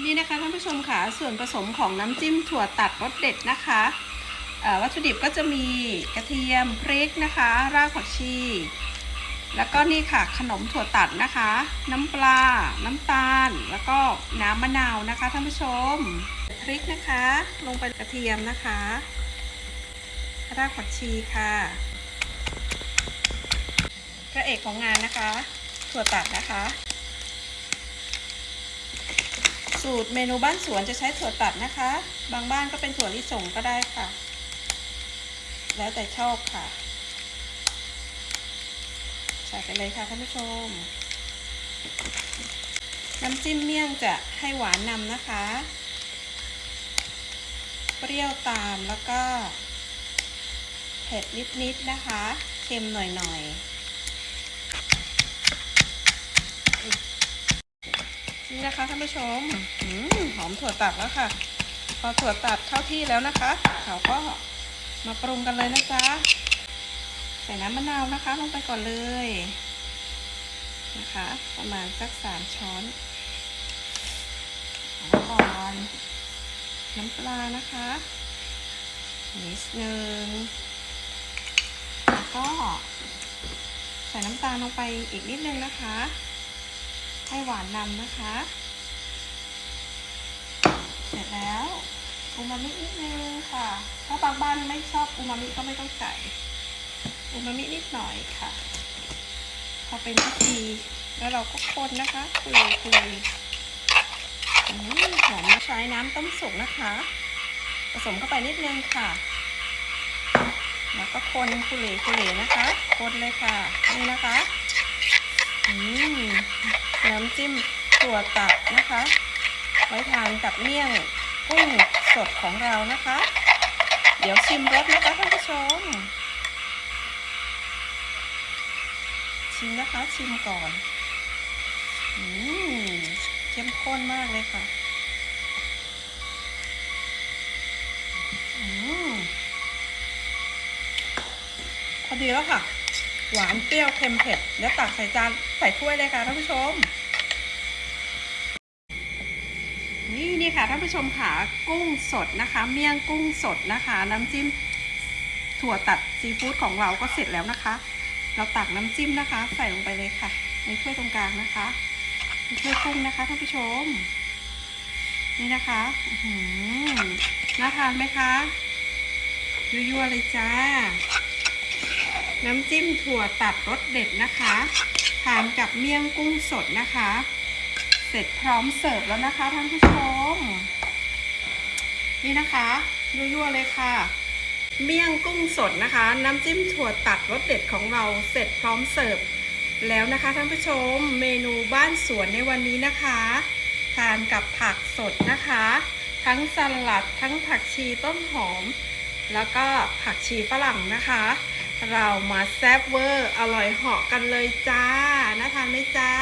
นี่นะคะท่านผู้ชมค่ะส่วนผสมของน้ำจิ้มถั่วตัดรสเด็ดนะคะวัตถุดิบก็จะมีกระเทียมพริกนะคะ รากผักชี แล้วก็นี่ค่ะขนมถั่วตัดนะคะ น้ำปลา น้ำตาล แล้วก็น้ำมะนาวนะคะท่านผู้ชมพริกนะคะ ลงไปกระเทียมนะคะ รากผักชีค่ะ พระเอกของงานนะคะ ถั่วตัดนะคะ สูตรเมนูบ้านสวนจะใช้ถั่วตัดนะคะ บางบ้านก็เป็นถั่วลิสงก็ได้ค่ะ แล้วแต่ชอบค่ะ ใส่ไปเลยค่ะท่านผู้ชม น้ำจิ้มเมี่ยงจะให้หวานนำนะคะ เปรี้ยวตามแล้วก็ เผ็ดนิดๆนะคะ เค็มหน่อยๆ นี่นะคะท่านผู้ชมหอมถั่วตัดแล้วค่ะ พอถั่วตัดเข้าที่แล้วนะคะเราก็มาปรุงกันเลยนะจ๊ะใส่น้ำมะนาวนะคะ ลงไปก่อนเลยนะคะ ประมาณสักสามช้อนแล้วก่อนน้ำปลานะคะนิดนึงแล้วก็ใส่น้ำตาลลงไปอีกนิดนึงนะคะ ให้หวานนำนะคะ เสร็จแล้วอูมามินิดนึงค่ะ ถ้าบางบ้านไม่ชอบอูมามิก็ไม่ต้องใส่อูมามินิดหน่อยค่ะ พอเป็นพิธีแล้วเราก็คนนะคะคุยคุยอืมหอมใช้น้ำต้มสุกนะคะ ผสมเข้าไปนิดนึงค่ะ แล้วก็คนคุเหร่คุเหร่นะคะ คนเลยค่ะ นี่นะคะ อืม น้ำจิ้มถั่วตัดนะคะ ไว้ทานกับเมี่ยงกุ้งสดของเรานะคะ เดี๋ยวชิมรสนะคะท่านผู้ชม ชิมนะคะชิมก่อนอืมเข้มข้นมากเลยค่ะอืมพอดีแล้วค่ะ หวานเปรี้ยวเค็มเผ็ด แล้วตักใส่จานใส่ถ้วยเลยค่ะท่านผู้ชม นี่นี่ค่ะท่านผู้ชมค่ะกุ้งสดนะคะ เมี่ยงกุ้งสดนะคะ น้ำจิ้มถั่วตัดซีฟู้ดของเราก็เสร็จแล้วนะคะ เราตักน้ำจิ้มนะคะ ใส่ลงไปเลยค่ะ ในถ้วยตรงกลางนะคะในถ้วยกุ้งนะคะท่านผู้ชม นี่นะคะหือน่าทานไหมคะยั่วๆเลยจ้า น้ำจิ้มถั่วตัดรสเด็ดนะคะทานกับเมี่ยงกุ้งสดนะคะ เสร็จพร้อมเสิร์ฟแล้วนะคะท่านผู้ชม นี่นะคะยั่วๆเลยค่ะ เมี่ยงกุ้งสดนะคะ น้ำจิ้มถั่วตัดรสเด็ดของเราเสร็จพร้อมเสิร์ฟแล้วนะคะท่านผู้ชมเมนูบ้านสวนในวันนี้นะคะ ทานกับผักสดนะคะ ทั้งสลัดทั้งผักชีต้นหอม แล้วก็ผักชีฝรั่งนะคะ เรามาแซ่บเวอร์อร่อยเหาะกันเลยจ้าน่าทานไหมจ้า